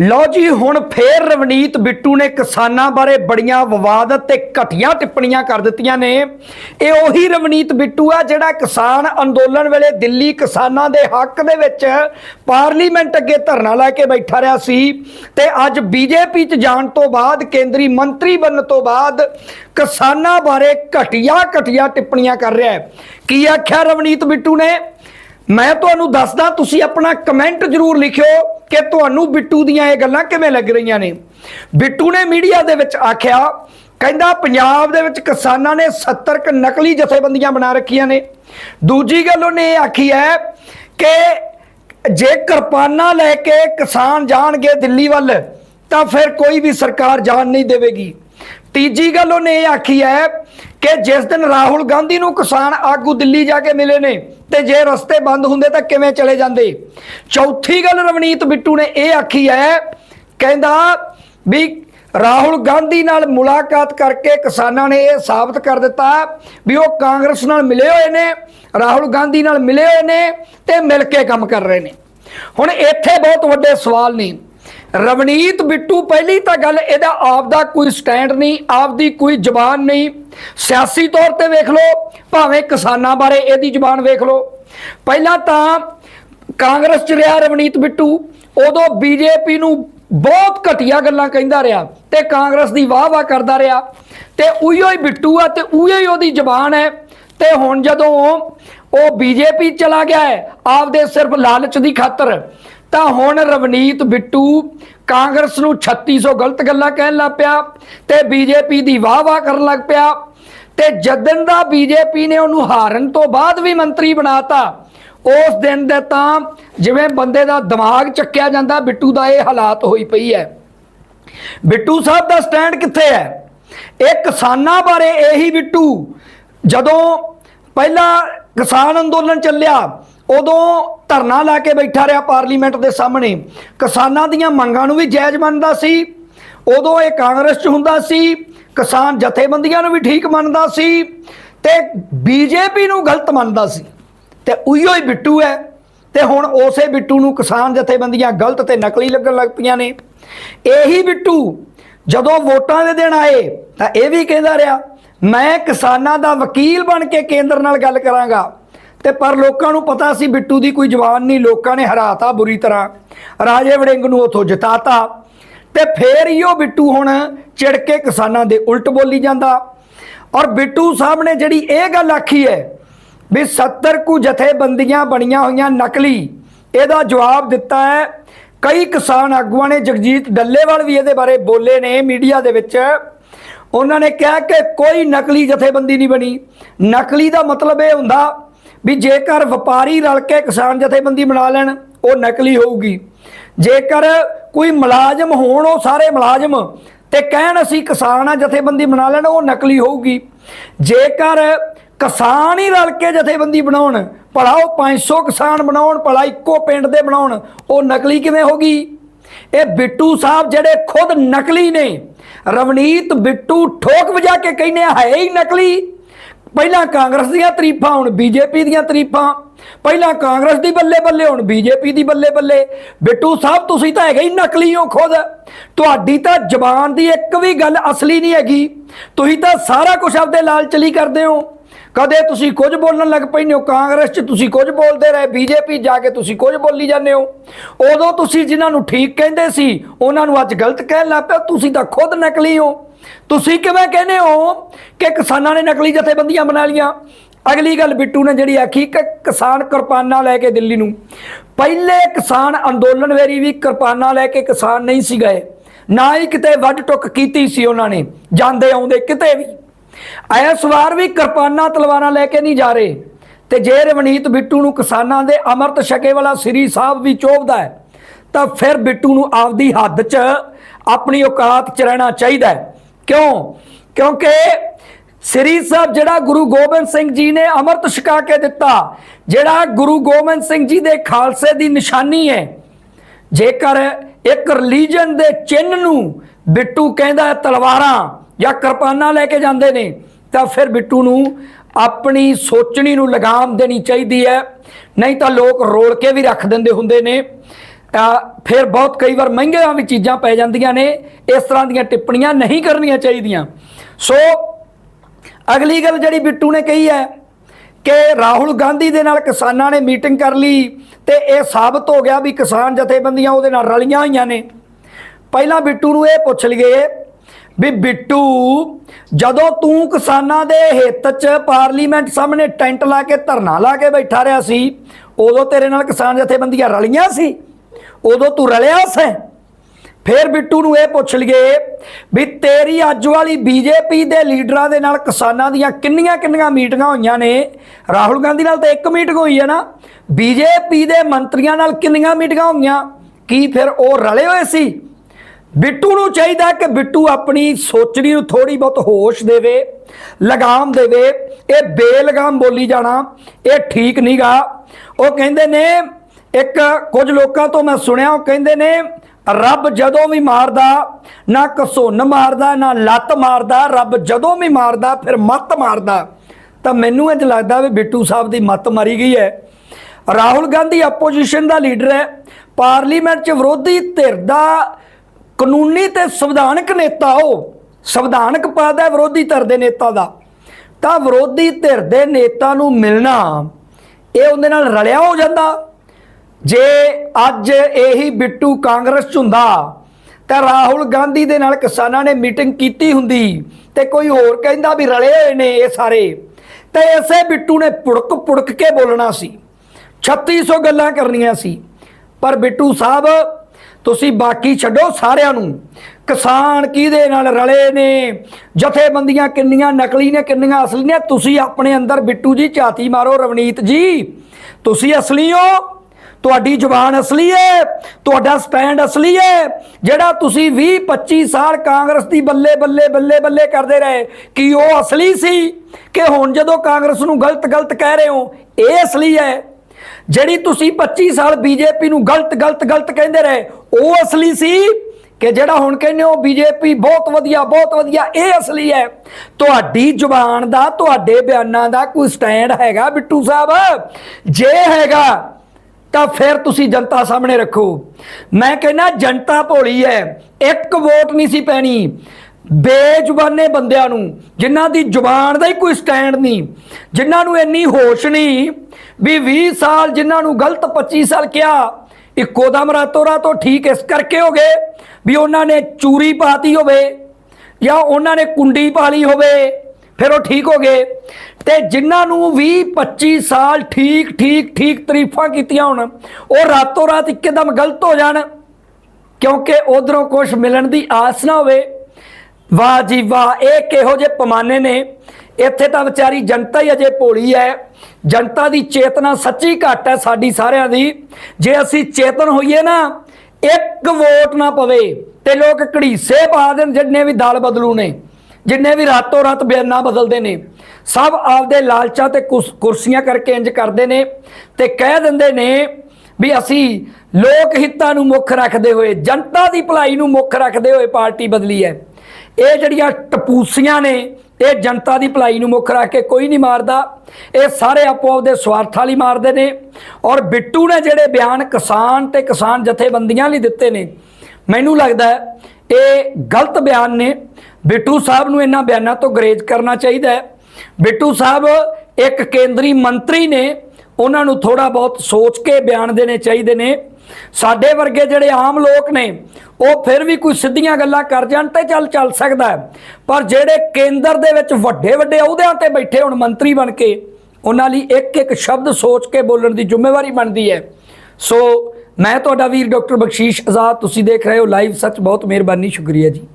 ਲਓ ਜੀ, ਹੁਣ ਫੇਰ ਰਵਨੀਤ ਬਿੱਟੂ ਨੇ ਕਿਸਾਨਾਂ ਬਾਰੇ ਬੜੀਆਂ ਵਿਵਾਦਤ ਤੇ ਘਟੀਆਂ ਟਿੱਪਣੀਆਂ ਕਰ ਦਿੱਤੀਆਂ ਨੇ। ਇਹ ਉਹੀ ਰਵਨੀਤ ਬਿੱਟੂ ਆ ਜਿਹੜਾ ਕਿਸਾਨ ਅੰਦੋਲਨ ਵੇਲੇ ਦਿੱਲੀ ਕਿਸਾਨਾਂ ਦੇ ਹੱਕ ਦੇ ਵਿੱਚ ਪਾਰਲੀਮੈਂਟ ਅੱਗੇ ਧਰਨਾ ਲਾ ਕੇ ਬੈਠਾ ਰਿਹਾ ਸੀ ਤੇ ਅੱਜ ਬੀਜੇਪੀ 'ਚ ਜਾਣ ਤੋਂ ਬਾਅਦ, ਕੇਂਦਰੀ ਮੰਤਰੀ ਬਣਨ ਤੋਂ ਬਾਅਦ ਕਿਸਾਨਾਂ ਬਾਰੇ ਘਟੀਆਂ ਘਟੀਆਂ ਟਿੱਪਣੀਆਂ ਕਰ ਰਿਹਾ ਹੈ। ਕੀ ਆਖਿਆ ਰਵਨੀਤ ਬਿੱਟੂ ਨੇ? ਮੈਂ ਤੁਹਾਨੂੰ ਦੱਸਦਾ, ਤੁਸੀਂ ਆਪਣਾ ਕਮੈਂਟ ਜ਼ਰੂਰ ਲਿਖਿਓ। ਕਿ ਤੁਹਾਨੂੰ ਬਿੱਟੂ ਦੀਆਂ ਇਹ ਗੱਲਾਂ ਕਿਵੇਂ ਲੱਗ ਰਹੀਆਂ ਨੇ? ਬਿੱਟੂ ਨੇ ਮੀਡੀਆ ਦੇ ਵਿੱਚ ਆਖਿਆ, ਕਹਿੰਦਾ ਪੰਜਾਬ ਦੇ ਵਿੱਚ ਕਿਸਾਨਾਂ ਨੇ 70 ਕ ਨਕਲੀ ਜਥੇਬੰਦੀਆਂ ਬਣਾ ਰੱਖੀਆਂ ਨੇ। ਦੂਜੀ ਗੱਲ ਉਹਨੇ ਇਹ ਆਖੀ ਹੈ ਕਿ ਜੇ ਕਿਰਪਾਨਾਂ ਲੈ ਕੇ ਕਿਸਾਨ ਜਾਣਗੇ ਦਿੱਲੀ ਵੱਲ, ਤਾਂ ਫਿਰ ਕੋਈ ਵੀ ਸਰਕਾਰ ਜਾਣ ਨਹੀਂ ਦੇਵੇਗੀ। ਤੀਜੀ ਗੱਲ ਉਹਨੇ ਇਹ ਆਖੀ ਹੈ ਕਿ ਜਿਸ ਦਿਨ ਰਾਹੁਲ ਗਾਂਧੀ ਨੂੰ ਕਿਸਾਨ ਆਗੂ ਦਿੱਲੀ ਜਾ ਕੇ ਮਿਲੇ ਨੇ ਤੇ ਜੇ ਰਸਤੇ ਬੰਦ ਹੁੰਦੇ ਤਾਂ ਕਿਵੇਂ ਚਲੇ ਜਾਂਦੇ? ਚੌਥੀ ਗੱਲ ਰਵਨੀਤ ਬਿੱਟੂ ਨੇ ਇਹ ਆਖੀ ਹੈ, ਕਹਿੰਦਾ ਵੀ ਰਾਹੁਲ ਗਾਂਧੀ ਨਾਲ ਮੁਲਾਕਾਤ ਕਰਕੇ ਕਿਸਾਨਾਂ ਨੇ ਇਹ ਸਾਬਤ ਕਰ ਦਿੱਤਾ ਵੀ ਉਹ ਕਾਂਗਰਸ ਨਾਲ ਮਿਲੇ ਹੋਏ ਨੇ, ਰਾਹੁਲ ਗਾਂਧੀ ਨਾਲ ਮਿਲੇ ਹੋਏ ਨੇ ਤੇ ਮਿਲ ਕੇ ਕੰਮ ਕਰ ਰਹੇ ਨੇ। ਹੁਣ ਇੱਥੇ ਬਹੁਤ ਵੱਡੇ ਸਵਾਲ ਨੇ। ਰਵਨੀਤ ਬਿੱਟੂ, ਪਹਿਲੀ ਤਾਂ ਗੱਲ, ਇਹਦਾ ਆਪ ਦਾ ਕੋਈ ਸਟੈਂਡ ਨਹੀਂ ਆਪ ਦੀ ਕੋਈ ਜ਼ਬਾਨ ਨਹੀਂ। ਸਿਆਸੀ ਤੌਰ ਤੇ ਵੇਖ ਲਓ, ਭਾਵੇਂ ਕਿਸਾਨਾਂ ਬਾਰੇ ਇਹਦੀ ਜ਼ਬਾਨ ਵੇਖ ਲਓ। ਪਹਿਲਾਂ ਤਾਂ ਕਾਂਗਰਸ ਚ ਰਿਹਾ ਰਵਨੀਤ ਬਿੱਟੂ, ਉਦੋਂ ਬੀਜੇਪੀ ਨੂੰ ਬਹੁਤ ਘਟੀਆ ਗੱਲਾਂ ਕਹਿੰਦਾ ਰਿਹਾ ਤੇ ਕਾਂਗਰਸ ਦੀ ਵਾਹ ਵਾਹ ਕਰਦਾ ਰਿਹਾ। ਤੇ ਉਹੀਓ ਹੀ ਬਿੱਟੂ ਆ ਤੇ ਉਹੀਓ ਹੀ ਉਹਦੀ ਜ਼ਬਾਨ ਹੈ। ਤੇ ਹੁਣ ਜਦੋਂ ਉਹ ਬੀਜੇਪੀ ਚਲਾ ਗਿਆ ਹੈ, ਆਪਦੇ ਸਿਰਫ ਲਾਲਚ ਦੀ ਖਾਤਰ ਤਾਂ ਹੁਣ ਰਵਨੀਤ ਬਿੱਟੂ ਕਾਂਗਰਸ ਨੂੰ 3600 ਗਲਤ ਗੱਲਾਂ ਕਹਿਣ ਲੱਗ ਪਿਆ ਤੇ ਬੀਜੇਪੀ ਦੀ ਵਾਹ ਵਾਹ ਕਰਨ ਲੱਗ ਪਿਆ ਤੇ ਜਦਨ ਦਾ ਬੀਜੇਪੀ ਨੇ ਉਹਨੂੰ ਹਾਰਨ ਤੋਂ ਬਾਅਦ ਵੀ ਮੰਤਰੀ ਬਣਾਤਾ। ਉਸ ਦਿਨ ਦੇ ਤਾਂ ਜਿਵੇਂ ਬੰਦੇ ਦਾ ਦਿਮਾਗ ਚੱਕਿਆ ਜਾਂਦਾ, ਬਿੱਟੂ ਦਾ ਇਹ ਹਾਲਾਤ ਹੋਈ ਪਈ ਹੈ। ਬਿੱਟੂ ਸਾਹਿਬ ਦਾ ਸਟੈਂਡ ਕਿੱਥੇ ਹੈ? ਇਹ ਕਿਸਾਨਾਂ ਬਾਰੇ ਇਹੀ ਬਿੱਟੂ ਜਦੋਂ ਪਹਿਲਾ ਕਿਸਾਨ ਅੰਦੋਲਨ ਚੱਲਿਆ ਉਦੋਂ ਧਰਨਾ ਲਾ ਕੇ ਬੈਠਾ ਰਿਹਾ ਪਾਰਲੀਮੈਂਟ ਦੇ ਸਾਹਮਣੇ। ਕਿਸਾਨਾਂ ਦੀਆਂ ਮੰਗਾਂ ਨੂੰ ਵੀ ਜਾਇਜ਼ ਮੰਨਦਾ ਸੀ। ਉਦੋਂ ਇਹ ਕਾਂਗਰਸ 'ਚ ਹੁੰਦਾ ਸੀ। ਕਿਸਾਨ ਜਥੇਬੰਦੀਆਂ ਨੂੰ ਵੀ ਠੀਕ ਮੰਨਦਾ ਸੀ ਤੇ ਬੀਜੇਪੀ ਨੂੰ ਗਲਤ ਮੰਨਦਾ ਸੀ। ਤੇ ਉਹੀਓ ਹੀ ਬਿੱਟੂ ਹੈ। ਤੇ ਹੁਣ ਉਸੇ ਬਿੱਟੂ ਨੂੰ ਕਿਸਾਨ ਜਥੇਬੰਦੀਆਂ ਗਲਤ ਤੇ ਨਕਲੀ ਲੱਗਣ ਲੱਗ ਪਈਆਂ ਨੇ। ਇਹੀ ਬਿੱਟੂ ਜਦੋਂ ਵੋਟਾਂ ਦੇ ਦਿਨ ਆਏ ਤਾਂ ਇਹ ਵੀ ਕਹਿੰਦਾ ਰਿਹਾ, ਮੈਂ ਕਿਸਾਨਾਂ ਦਾ ਵਕੀਲ ਬਣ ਕੇ ਕੇਂਦਰ ਨਾਲ ਗੱਲ ਕਰਾਂਗਾ। ਤੇ ਪਰ ਲੋਕਾਂ ਨੂੰ ਪਤਾ ਸੀ ਬਿੱਟੂ ਦੀ ਕੋਈ ਜਵਾਨ ਨਹੀਂ, ਲੋਕਾਂ ਨੇ ਹਰਾਤਾ ਬੁਰੀ ਤਰ੍ਹਾਂ। ਰਾਜੇ ਵੜਿੰਗ ਨੂੰ ਉਥੋਂ ਜਿਤਾਤਾ। ਤੇ ਫੇਰ ਹੀ ਉਹ ਬਿੱਟੂ ਹੁਣ ਚਿੜ ਕੇ ਕਿਸਾਨਾਂ ਦੇ ਉਲਟ ਬੋਲੀ ਜਾਂਦਾ। ਔਰ ਬਿੱਟੂ ਸਾਹਿਬ ਨੇ ਜਿਹੜੀ ਇਹ ਗੱਲ ਆਖੀ ਹੈ ਵੀ 70 ਕੁ ਜਥੇਬੰਦੀਆਂ ਬਣੀਆਂ ਹੋਈਆਂ ਨਕਲੀ, ਇਹਦਾ ਜਵਾਬ ਦਿੱਤਾ ਹੈ। ਕਈ ਕਿਸਾਨ ਆਗੂਆਂ ਨੇ ਜਗਜੀਤ ਡੱਲੇਵਾਲ ਵੀ ਇਹਦੇ ਬਾਰੇ ਬੋਲੇ ਨੇ ਮੀਡੀਆ ਦੇ ਵਿੱਚ। ਉਹਨਾਂ ਨੇ ਕਿਹਾ ਕਿ ਕੋਈ ਨਕਲੀ ਜਥੇਬੰਦੀ ਨਹੀਂ ਬਣੀ। ਨਕਲੀ ਦਾ ਮਤਲਬ ਇਹ ਹੁੰਦਾ ਵੀ ਜੇਕਰ ਵਪਾਰੀ ਰਲ ਕੇ ਕਿਸਾਨ ਜਥੇਬੰਦੀ ਬਣਾ ਲੈਣ, ਉਹ ਨਕਲੀ ਹੋਊਗੀ। ਜੇਕਰ ਕੋਈ ਮੁਲਾਜ਼ਮ ਹੋਣ, ਉਹ ਸਾਰੇ ਮੁਲਾਜ਼ਮ, ਤੇ ਕਹਿਣ ਅਸੀਂ ਕਿਸਾਨ ਆ, ਜਥੇਬੰਦੀ ਬਣਾ ਲੈਣ, ਉਹ ਨਕਲੀ ਹੋਊਗੀ। ਜੇਕਰ ਕਿਸਾਨ ਹੀ ਰਲ ਕੇ ਜਥੇਬੰਦੀ ਬਣਾਉਣ, ਭਲਾ ਉਹ 500 ਕਿਸਾਨ ਬਣਾਉਣ, ਭਲਾ ਇੱਕੋ ਪਿੰਡ ਦੇ ਬਣਾਉਣ, ਉਹ ਨਕਲੀ ਕਿਵੇਂ ਹੋ ਗਈ ਇਹ ਬਿੱਟੂ ਸਾਹਿਬ ਜਿਹੜੇ ਖੁਦ ਨਕਲੀ ਨੇ, ਰਵਨੀਤ ਬਿੱਟੂ ਠੋਕ ਵਜਾ ਕੇ ਕਹਿੰਦੇ ਹੈ ਹੀ ਨਕਲੀ। ਪਹਿਲਾਂ ਕਾਂਗਰਸ ਦੀਆਂ ਤਾਰੀਫਾਂ ਹੁਣ ਬੀਜੇਪੀ ਦੀਆਂ ਤਰੀਫਾਂ। ਪਹਿਲਾਂ ਕਾਂਗਰਸ ਦੀ ਬੱਲੇ ਬੱਲੇ, ਹੁਣ ਬੀਜੇਪੀ ਦੀ ਬੱਲੇ ਬੱਲੇ। ਬਿੱਟੂ ਸਾਹਿਬ, ਤੁਸੀਂ ਤਾਂ ਹੈਗੇ ਹੀ ਨਕਲੀ ਹੋ ਖੁਦ। ਤੁਹਾਡੀ ਤਾਂ ਜ਼ਬਾਨ ਦੀ ਇੱਕ ਵੀ ਗੱਲ ਅਸਲੀ ਨਹੀਂ ਹੈਗੀ। ਤੁਸੀਂ ਤਾਂ ਸਾਰਾ ਕੁਝ ਆਪਦੇ ਲਾਲਚ ਲਈ ਕਰਦੇ ਹੋ। ਕਦੇ ਤੁਸੀਂ ਕੁਝ ਬੋਲਣ ਲੱਗ ਪੈਂਦੇ ਹੋ ਕਾਂਗਰਸ 'ਚ, ਤੁਸੀਂ ਕੁਝ ਬੋਲਦੇ ਰਹੇ, ਬੀਜੇਪੀ ਜਾ ਕੇ ਤੁਸੀਂ ਕੁਝ ਬੋਲੀ ਜਾਂਦੇ ਹੋ। ਉਦੋਂ ਤੁਸੀਂ ਜਿਨ੍ਹਾਂ ਨੂੰ ਠੀਕ ਕਹਿੰਦੇ ਸੀ, ਉਹਨਾਂ ਨੂੰ ਅੱਜ ਗਲਤ ਕਹਿਣ ਲੱਗ ਪਿਆ, ਤੁਸੀਂ ਤਾਂ ਖੁਦ ਨਕਲੀ ਹੋ। ਤੁਸੀਂ ਕਿਵੇਂ ਕਹਿੰਦੇ ਹੋ ਕਿ ਕਿਸਾਨਾਂ ਨੇ ਨਕਲੀ ਜਥੇਬੰਦੀਆਂ ਬਣਾ ਲੀਆਂ ਅਗਲੀ ਗੱਲ ਬਿੱਟੂ ਨੇ ਜਿਹੜੀ ਆਖੀ ਕਿ ਕਿਸਾਨ ਕਿਰਪਾਨਾਂ ਲੈ ਕੇ ਦਿੱਲੀ ਨੂੰ। ਪਹਿਲੇ ਕਿਸਾਨ ਅੰਦੋਲਨ ਵੇਰੀ ਵੀ ਕਿਰਪਾਨਾਂ ਲੈ ਕੇ ਕਿਸਾਨ ਨਹੀਂ ਸੀ ਗਏ। ਨਾ ਹੀ ਕਿਤੇ ਵੱਢ ਟੁੱਕ ਕੀਤੀ ਸੀ ਉਹਨਾਂ ਨੇ, ਜਾਂਦੇ ਆਉਂਦੇ ਕਿਤੇ ਵੀ। ਇਸ ਵਾਰ ਵੀ ਕਿਰਪਾਨਾਂ ਤਲਵਾਰਾਂ ਲੈ ਕੇ ਨਹੀਂ ਜਾ ਰਹੇ। ਤੇ ਜੇ ਰਵਨੀਤ ਬਿੱਟੂ ਨੂੰ ਕਿਸਾਨਾਂ ਦੇ ਅਮਰਤ ਛਕੇ ਵਾਲਾ ਸ੍ਰੀ ਸਾਹਿਬ ਵੀ ਚੋਬਦਾ ਹੈ, ਤਾਂ ਫਿਰ ਬਿੱਟੂ ਨੂੰ ਆਪਦੀ ਹੱਦ 'ਚ ਆਪਣੀ ਔਕਾਤ 'ਚ ਰਹਿਣਾ ਚਾਹੀਦਾ ਹੈ। ਕਿਉਂ? ਕਿਉਂਕਿ ਸ੍ਰੀ ਸਾਹਿਬ ਜਿਹੜਾ ਗੁਰੂ ਗੋਬਿੰਦ ਸਿੰਘ ਜੀ ਨੇ ਅਮਰਤ ਛਕਾ ਕੇ ਦਿੱਤਾ, ਜਿਹੜਾ ਗੁਰੂ ਗੋਬਿੰਦ ਸਿੰਘ ਜੀ ਦੇ ਖਾਲਸੇ ਦੀ ਨਿਸ਼ਾਨੀ ਹੈ, ਜੇਕਰ ਇੱਕ ਰਿਲੀਜਨ ਦੇ ਚਿੰਨ ਨੂੰ ਬਿੱਟੂ ਕਹਿੰਦਾ ਤਲਵਾਰਾਂ ਜਾਂ ਕਿਰਪਾਨਾਂ ਲੈ ਕੇ ਜਾਂਦੇ ਨੇ, ਤਾਂ ਫਿਰ ਬਿੱਟੂ ਨੂੰ ਆਪਣੀ ਸੋਚਣੀ ਨੂੰ ਲਗਾਮ ਦੇਣੀ ਚਾਹੀਦੀ ਹੈ, ਨਹੀਂ ਤਾਂ ਲੋਕ ਰੋਲ ਕੇ ਵੀ ਰੱਖ ਦਿੰਦੇ ਹੁੰਦੇ ਨੇ। ਫਿਰ ਬਹੁਤ ਕਈ ਵਾਰ ਮਹਿੰਗੀਆਂ ਵੀ ਚੀਜ਼ਾਂ ਪੈ ਜਾਂਦੀਆਂ ਨੇ, ਇਸ ਤਰ੍ਹਾਂ ਦੀਆਂ ਟਿੱਪਣੀਆਂ ਨਹੀਂ ਕਰਨੀਆਂ ਚਾਹੀਦੀਆਂ। ਸੋ ਅਗਲੀ ਗੱਲ ਜਿਹੜੀ ਬਿੱਟੂ ਨੇ ਕਹੀ ਹੈ ਕਿ ਰਾਹੁਲ ਗਾਂਧੀ ਦੇ ਨਾਲ ਕਿਸਾਨਾਂ ਨੇ ਮੀਟਿੰਗ ਕਰ ਲਈ ਤੇ ਇਹ ਸਾਬਤ ਹੋ ਗਿਆ ਵੀ ਕਿਸਾਨ ਜਥੇਬੰਦੀਆਂ ਉਹਦੇ ਨਾਲ ਰਲੀਆਂ ਹੋਈਆਂ ਨੇ। ਪਹਿਲਾਂ ਬਿੱਟੂ ਨੂੰ ਇਹ ਪੁੱਛ ਲਈਏ ਵੀ ਬਿੱਟੂ, ਜਦੋਂ ਤੂੰ ਕਿਸਾਨਾਂ ਦੇ ਹਿੱਤ 'ਚ ਪਾਰਲੀਮੈਂਟ ਸਾਹਮਣੇ ਟੈਂਟ ਲਾ ਕੇ ਧਰਨਾ ਲਾ ਕੇ ਬੈਠਾ ਰਿਹਾ ਸੀ, ਉਦੋਂ ਤੇਰੇ ਨਾਲ ਕਿਸਾਨ ਜਥੇਬੰਦੀਆਂ ਰਲੀਆਂ ਸੀ? ਉਦੋਂ ਤੂੰ ਰਲਿਆ ਸੈਂ। ਫਿਰ ਬਿੱਟੂ ਨੂੰ ਇਹ ਪੁੱਛ ਲਈਏ ਵੀ ਤੇਰੀ ਅੱਜ ਵਾਲੀ ਬੀਜੇਪੀ ਦੇ ਲੀਡਰਾਂ ਦੇ ਨਾਲ ਕਿਸਾਨਾਂ ਦੀਆਂ ਕਿੰਨੀਆਂ ਕਿੰਨੀਆਂ ਮੀਟਿੰਗਾਂ ਹੋਈਆਂ ਨੇ? ਰਾਹੁਲ ਗਾਂਧੀ ਨਾਲ ਤਾਂ ਇੱਕ ਮੀਟਿੰਗ ਹੋਈ ਹੈ ਨਾ। ਬੀਜੇਪੀ ਦੇ ਮੰਤਰੀਆਂ ਨਾਲ ਕਿੰਨੀਆਂ ਮੀਟਿੰਗਾਂ ਹੋਈਆਂ? ਕੀ ਫਿਰ ਉਹ ਰਲੇ ਹੋਏ ਸੀ? ਬਿੱਟੂ ਨੂੰ ਚਾਹੀਦਾ ਕਿ ਬਿੱਟੂ ਆਪਣੀ ਸੋਚਣੀ ਨੂੰ ਥੋੜੀ ਬਹੁਤ ਹੋਸ਼ ਦੇਵੇ, ਲਗਾਮ ਦੇਵੇ। ਇਹ ਬੇਲਗਾਮ ਬੋਲੀ ਜਾਣਾ, ਇਹ ਠੀਕ ਨਹੀਂਗਾ ਉਹ ਕਹਿੰਦੇ ਨੇ ਇੱਕ ਕੁਝ ਲੋਕਾਂ ਤੋਂ ਮੈਂ ਸੁਣਿਆ, ਉਹ ਕਹਿੰਦੇ ਨੇ, ਰੱਬ ਜਦੋਂ ਵੀ ਮਾਰਦਾ, ਨਾ ਕਸੋਨ ਮਾਰਦਾ, ਨਾ ਲੱਤ ਮਾਰਦਾ, ਰੱਬ ਜਦੋਂ ਵੀ ਮਾਰਦਾ, ਫਿਰ ਮੱਤ ਮਾਰਦਾ। ਤਾਂ ਮੈਨੂੰ ਇੰਜ ਲੱਗਦਾ ਵੀ ਬਿੱਟੂ ਸਾਹਿਬ ਦੀ ਮੱਤ ਮਾਰੀ ਗਈ ਹੈ। ਰਾਹੁਲ ਗਾਂਧੀ ਆਪੋਜੀਸ਼ਨ ਦਾ ਲੀਡਰ ਹੈ, ਪਾਰਲੀਮੈਂਟ 'ਚ ਵਿਰੋਧੀ ਧਿਰ ਦਾ ਕਾਨੂੰਨੀ ਤੇ ਸੰਵਿਧਾਨਕ ਨੇਤਾ ਉਹ, ਸੰਵਿਧਾਨਕ ਪਦ ਹੈ ਵਿਰੋਧੀ ਧਿਰ ਦੇ ਨੇਤਾ ਦਾ। ਤਾਂ ਵਿਰੋਧੀ ਧਿਰ ਦੇ ਨੇਤਾ ਨੂੰ ਮਿਲਣਾ, ਇਹ ਉਹਦੇ ਨਾਲ ਰਲਿਆ ਹੋ ਜਾਂਦਾ। ਜੇ ਅੱਜ ਇਹੀ ਬਿੱਟੂ ਕਾਂਗਰਸ ਚ ਹੁੰਦਾ, ਤਾਂ ਰਾਹੁਲ ਗਾਂਧੀ ਦੇ ਨਾਲ ਕਿਸਾਨਾਂ ਨੇ ਮੀਟਿੰਗ ਕੀਤੀ ਹੁੰਦੀ ਤੇ ਕੋਈ ਹੋਰ ਕਹਿੰਦਾ ਵੀ ਰਲੇ ਹੋਏ ਨੇ ਇਹ ਸਾਰੇ। ਤੇ ਐਸੇ ਬਿੱਟੂ ਨੇ ਪੁੜਕ ਪੁੜਕ ਕੇ ਬੋਲਣਾ ਸੀ। 3600 ਗੱਲਾਂ ਕਰਨੀਆਂ ਸੀ। ਪਰ ਬਿੱਟੂ ਸਾਹਿਬ, ਤੁਸੀਂ ਬਾਕੀ ਛੱਡੋ ਸਾਰਿਆਂ ਨੂੰ। ਕਿਸਾਨ ਕਿਹਦੇ ਨਾਲ ਰਲੇ ਨੇ? ਜਥੇਬੰਦੀਆਂ ਕਿੰਨੀਆਂ ਨਕਲੀ ਨੇ, ਕਿੰਨੀਆਂ ਅਸਲੀ ਨੇ? ਤੁਸੀਂ ਆਪਣੇ ਅੰਦਰ ਬਿੱਟੂ ਜੀ ਝਾਤੀ ਮਾਰੋ ਰਵਨੀਤ ਜੀ। ਤੁਸੀਂ ਅਸਲੀ ਹੋ ਤੁਹਾਡੀ ਜ਼ੁਬਾਨ ਅਸਲੀ ਹੈ ਤੁਹਾਡਾ ਸਟੈਂਡ ਅਸਲੀ ਹੈ ਜਿਹੜਾ ਤੁਸੀਂ 20 25 ਸਾਲ ਕਾਂਗਰਸ ਦੀ ਬੱਲੇ ਬੱਲੇ ਬੱਲੇ ਬੱਲੇ ਕਰਦੇ ਰਹੇ, ਕਿ ਉਹ ਅਸਲੀ ਸੀ? ਕਿ ਹੁਣ ਜਦੋਂ ਕਾਂਗਰਸ ਨੂੰ ਗਲਤ ਗਲਤ ਕਹਿ ਰਹੇ ਹੋ, ਇਹ ਅਸਲੀ ਹੈ ਜਿਹੜੀ ਤੁਸੀਂ 25 ਸਾਲ ਬੀਜੇਪੀ ਨੂੰ ਗਲਤ ਗਲਤ ਗਲਤ ਕਹਿੰਦੇ ਰਹੇ, ਉਹ ਅਸਲੀ ਸੀ? ਕਿ ਜਿਹੜਾ ਹੁਣ ਕਹਿੰਦੇ ਹੋ ਬੀਜੇਪੀ ਬਹੁਤ ਵਧੀਆ ਬਹੁਤ ਵਧੀਆ, ਇਹ ਅਸਲੀ ਹੈ ਤੁਹਾਡੀ ਜ਼ੁਬਾਨ ਦਾ, ਤੁਹਾਡੇ ਬਿਆਨਾਂ ਦਾ ਕੋਈ ਸਟੈਂਡ ਹੈਗਾ ਬਿੱਟੂ ਸਾਹਿਬ? ਜੇ ਹੈਗਾ ਤਾਂ ਫਿਰ ਤੁਸੀਂ ਜਨਤਾ ਸਾਹਮਣੇ ਰੱਖੋ। ਮੈਂ ਕਹਿੰਦਾ ਜਨਤਾ ਭੋਲੀ ਹੈ, ਇੱਕ ਵੋਟ ਨਹੀਂ ਸੀ ਪੈਣੀ। ਬੇਜ਼ੁਬਾਨੇ ਬੰਦਿਆਂ ਨੂੰ, ਜਿਨ੍ਹਾਂ ਦੀ ਜ਼ੁਬਾਨ ਦਾ ਹੀ ਕੋਈ ਸਟੈਂਡ ਨਹੀਂ, ਜਿਨ੍ਹਾਂ ਨੂੰ ਇੰਨੀ ਹੋਸ਼ ਨਹੀਂ ਵੀ 20 ਸਾਲ ਜਿਨ੍ਹਾਂ ਨੂੰ ਗਲਤ 25 ਸਾਲ ਕਿਹਾ, ਇੱਕੋ ਦਮ ਰਾਤੋਂ ਰਾਤੋਂ ਠੀਕ ਇਸ ਕਰਕੇ ਹੋ ਗਏ ਵੀ ਉਹਨਾਂ ਨੇ ਚੂਰੀ ਪਾਤੀ ਹੋਵੇ ਜਾਂ ਉਹਨਾਂ ਨੇ ਕੁੰਡੀ ਪਾ ਲਈ ਹੋਵੇ, ਫਿਰ ਉਹ ਠੀਕ ਹੋ ਗਏ। ਤੇ ਜਿਨ੍ਹਾਂ ਨੂੰ 20 25 ਸਾਲ ਠੀਕ ਠੀਕ ਠੀਕ ਤਾਰੀਫਾਂ ਕੀਤੀਆਂ ਹੋਣ, ਉਹ ਰਾਤੋਂ ਰਾਤ ਇੱਕਦਮ ਗਲਤ ਹੋ ਜਾਣ। ਕਿਉਂਕਿ ਉਧਰੋਂ ਕੁਝ ਮਿਲਣ ਦੀ ਆਸ ਨਾ ਹੋਵੇ। ਵਾਹ ਜੀ ਵਾਹ, ਇਹ ਕਿਹੋ ਜਿਹੇ ਪਮਾਨੇ ਨੇ। ਇੱਥੇ ਤਾਂ ਵਿਚਾਰੀ ਜਨਤਾ ਹੀ ਅਜੇ ਭੋਲੀ ਹੈ। ਜਨਤਾ ਦੀ ਚੇਤਨਾ ਸੱਚੀ ਘੱਟ ਹੈ ਸਾਡੀ ਸਾਰਿਆਂ ਦੀ। ਜੇ ਅਸੀਂ ਚੇਤਨ ਹੋਈਏ ਨਾ, ਇੱਕ ਵੋਟ ਨਾ ਪਵੇ ਤੇ ਲੋਕ ਘੜੀਸੇ ਪਾ ਦੇਣ ਜਿੰਨੇ ਵੀ ਦਲ ਬਦਲੂ ਨੇ। ਜਿੰਨੇ ਵੀ ਰਾਤੋਂ ਰਾਤ ਬਿਆਨਾਂ ਬਦਲਦੇ ਨੇ, ਸਭ ਆਪਦੇ ਲਾਲਚਾਂ ਤੇ ਕੁਸ- ਕੁਰਸੀਆਂ ਕਰਕੇ ਇੰਜ ਕਰਦੇ ਨੇ ਤੇ ਕਹਿ ਦਿੰਦੇ ਨੇ ਵੀ ਅਸੀਂ ਲੋਕ ਹਿੱਤਾਂ ਨੂੰ ਮੁੱਖ ਰੱਖਦੇ ਹੋਏ, ਜਨਤਾ ਦੀ ਭਲਾਈ ਨੂੰ ਮੁੱਖ ਰੱਖਦੇ ਹੋਏ ਪਾਰਟੀ ਬਦਲੀ ਹੈ। ਇਹ ਜਿਹੜੀਆਂ ਟਪੂਸੀਆਂ ਨੇ, ਇਹ ਜਨਤਾ ਦੀ ਭਲਾਈ ਨੂੰ ਮੁੱਖ ਰੱਖ ਕੇ ਕੋਈ ਨਹੀਂ ਮਾਰਦਾ। ਇਹ ਸਾਰੇ ਆਪੋ ਆਪਦੇ ਸਵਾਰਥਾਂ ਲਈ ਮਾਰਦੇ ਨੇ ਔਰ ਬਿੱਟੂ ਨੇ ਜਿਹੜੇ ਬਿਆਨ ਕਿਸਾਨ ਤੇ ਕਿਸਾਨ ਜਥੇਬੰਦੀਆਂ ਲਈ ਦਿੱਤੇ ਨੇ, ਮੈਨੂੰ ਲੱਗਦਾ ਇਹ ਗਲਤ ਬਿਆਨ ਨੇ। ਬਿੱਟੂ ਸਾਹਿਬ ਨੂੰ ਇਹਨਾਂ ਬਿਆਨਾਂ ਤੋਂ ਗਰੇਜ ਕਰਨਾ ਚਾਹੀਦਾ ਹੈ। ਬਿੱਟੂ ਸਾਹਿਬ, ਇੱਕ ਕੇਂਦਰੀ ਮੰਤਰੀ ਨੇ, ਉਹਨਾਂ ਨੂੰ ਥੋੜਾ ਬਹੁਤ ਸੋਚ ਕੇ ਬਿਆਨ ਦੇਣੇ ਚਾਹੀਦੇ ਨੇ। ਸਾਡੇ ਵਰਗੇ ਜਿਹੜੇ ਆਮ ਲੋਕ ਨੇ, ਉਹ ਫਿਰ ਵੀ ਕੋਈ ਸਿੱਧੀਆਂ ਗੱਲਾਂ ਕਰ ਜਾਣ ਤੇ ਚੱਲ ਚੱਲ ਸਕਦਾ ਪਰ ਜਿਹੜੇ ਕੇਂਦਰ ਦੇ ਵਿੱਚ ਵੱਡੇ ਵੱਡੇ ਅਹੁਦਿਆਂ ਤੇ ਬੈਠੇ ਹੁਣ ਮੰਤਰੀ ਬਣ ਕੇ, ਉਹਨਾਂ ਲਈ ਇੱਕ ਇੱਕ ਸ਼ਬਦ ਸੋਚ ਕੇ ਬੋਲਣ ਦੀ ਜ਼ਿੰਮੇਵਾਰੀ ਬਣਦੀ ਹੈ। ਸੋ ਮੈਂ ਤੁਹਾਡਾ ਵੀਰ ਡਾਕਟਰ ਬਖਸ਼ੀਸ਼ ਆਜ਼ਾਦ, ਤੁਸੀਂ ਦੇਖ ਰਹੇ ਹੋ ਲਾਈਵ, ਸੱਚ ਬਹੁਤ ਮਿਹਰਬਾਨੀ, ਸ਼ੁਕਰੀਆ ਜੀ।